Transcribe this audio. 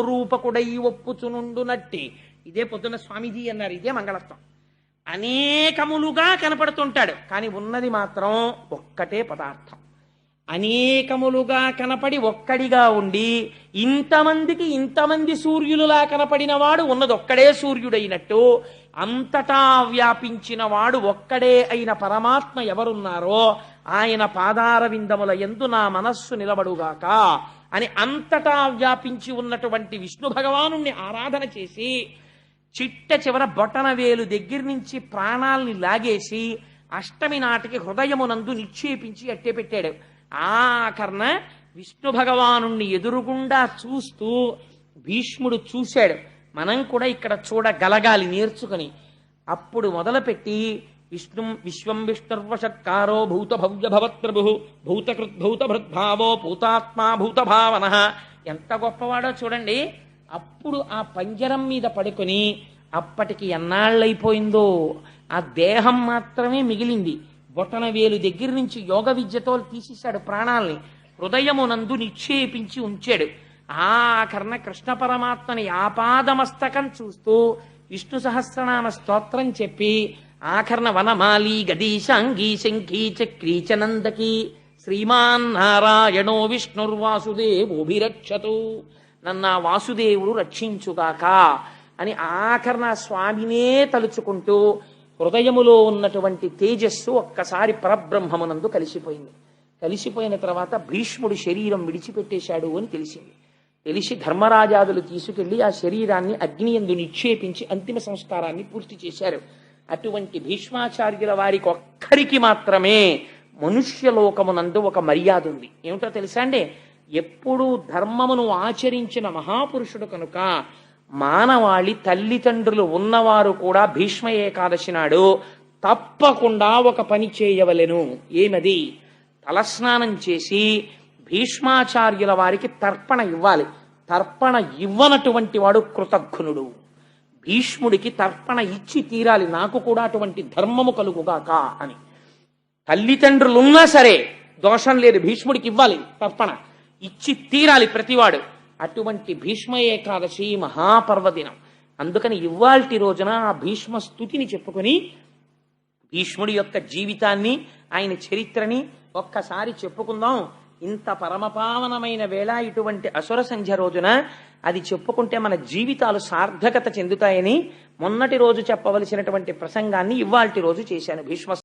రూపకుడై ఒప్పుచునుండునట్టి ఇదే పొద్దున స్వామీజీ అన్నారు. ఇదే మంగళత్వం అనేకములుగా కనపడుతుంటాడు. కానీ ఉన్నది మాత్రం ఒక్కటే పదార్థం. అనేకములుగా కనపడి ఒక్కడిగా ఉండి ఇంతమందికి ఇంతమంది సూర్యులులా కనపడిన వాడు ఉన్నది ఒక్కడే సూర్యుడైనట్టు అంతటా వ్యాపించిన వాడు ఒక్కడే అయిన పరమాత్మ ఎవరున్నారో ఆయన పాదార విందముల ఎందు నా మనస్సు నిలబడుగాక అని అంతటా వ్యాపించి ఉన్నటువంటి విష్ణు భగవాను ఆరాధన చేసి చిట్ట చివర బొటన వేలు దగ్గర నుంచి ప్రాణాల్ని లాగేసి అష్టమి నాటికి హృదయమునందు నిక్షేపించి అట్టే పెట్టాడు ఆఖరణ విష్ణు భగవాను ఎదురుగుండా చూస్తూ భీష్ముడు చూశాడు. మనం కూడా ఇక్కడ చూడగలగాలి నేర్చుకుని. అప్పుడు మొదలుపెట్టి విష్ణు విశ్వం విష్ణుర్వషత్కారో భూత భవ్య భవత్ప్రభు భూతకృద్భూత భృద్భావో భూతాత్మా భూత భావన ఎంత గొప్పవాడో చూడండి. అప్పుడు ఆ పంజరం మీద పడుకొని అప్పటికి ఎన్నాళ్ళైపోయిందో. ఆ దేహం మాత్రమే మిగిలింది. బొటన వేలు దగ్గర నుంచి యోగ విద్యతో తీసేశాడు ప్రాణాల్ని. హృదయమునందు నిక్షేపించి ఉంచాడు. ఆఖరణ కృష్ణ పరమాత్మని ఆపాదమస్తకం చూస్తూ విష్ణు సహస్రనామ స్తోత్రం చెప్పి ఆఖరణ వనమాలి గదీశాంగీ శంఖీ చక్రీ నందకి శ్రీమాన్ నారాయణో విష్ణుర్వాసుదేవోభిరక్షతు. నన్న వాసుదేవుడు రక్షించుగాక అని ఆఖరణ స్వామినే తలుచుకుంటూ హృదయములో ఉన్నటువంటి తేజస్సు ఒక్కసారి పరబ్రహ్మమునందు కలిసిపోయింది. కలిసిపోయిన తర్వాత భీష్ముడు శరీరం విడిచిపెట్టేశాడు అని తెలిసింది. తెలిసి ధర్మరాజాదులు తీసుకెళ్ళి ఆ శరీరాన్ని అగ్ని ఎందు నిక్షేపించి అంతిమ సంస్కారాన్ని పూర్తి చేశారు. అటువంటి భీష్మాచార్యుల వారికి ఒక్కరికి మాత్రమే మనుష్యలోకమునందు ఒక మర్యాద ఉంది. ఏమిటో తెలుసా అండి? ఎప్పుడూ ధర్మమును ఆచరించిన మహాపురుషుడు కనుక మానవాళి తల్లిదండ్రులు ఉన్నవారు కూడా భీష్మ ఏకాదశి నాడు తప్పకుండా ఒక పని చేయవలెను. ఏమది? తలస్నానం చేసి భీష్మాచార్యుల వారికి తర్పణ ఇవ్వాలి. తర్పణ ఇవ్వనటువంటి వాడు కృతజ్ఞుడు. భీష్ముడికి తర్పణ ఇచ్చి తీరాలి. నాకు కూడా అటువంటి ధర్మము కలుగుగాక అని. తల్లిదండ్రులున్నా సరే దోషం లేదు. భీష్ముడికి ఇవ్వాలి తర్పణ. ఇచ్చి తీరాలి ప్రతివాడు. అటువంటి భీష్మ ఏకాదశి మహాపర్వదినం. అందుకని ఇవాల్టి రోజున ఆ భీష్మ స్థుతిని చెప్పుకొని భీష్ముడి యొక్క జీవితాన్ని ఆయన చరిత్రని ఒక్కసారి చెప్పుకుందాం. ఇంత పరమపావనమైన వేళ ఇటువంటి అసుర సంధ్య రోజున అది చెప్పుకుంటే మన జీవితాలు సార్థకత చెందుతాయని మొన్నటి రోజు చెప్పవలసినటువంటి ప్రసంగాన్ని ఇవాల్టి రోజు చేశాను భీష్మ